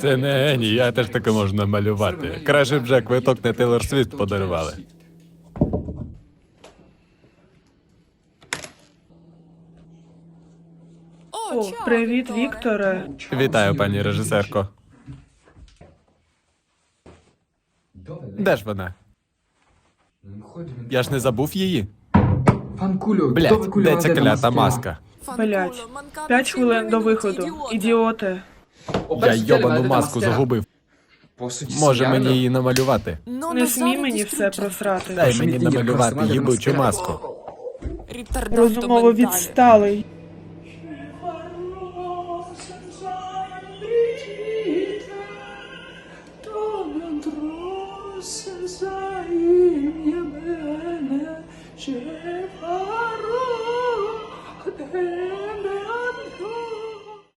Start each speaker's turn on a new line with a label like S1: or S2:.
S1: Це не геній, я теж таке можу намалювати. Краще б вже квиток на Тейлор Свіфт подарували.
S2: О, привіт, Вікторе.
S1: Вітаю, пані режисерко. Де ж вона? Я ж не забув її. Блять, де ця клята маска?
S2: Блять. П'ять хвилин до виходу. Ідіоти.
S1: Я йобану маску загубив. Може мені її намалювати.
S2: Ну, не смій мені все просрати.
S1: Дай мені намалювати їбучу маску.
S2: Розумово відсталий. Zaimnie bene,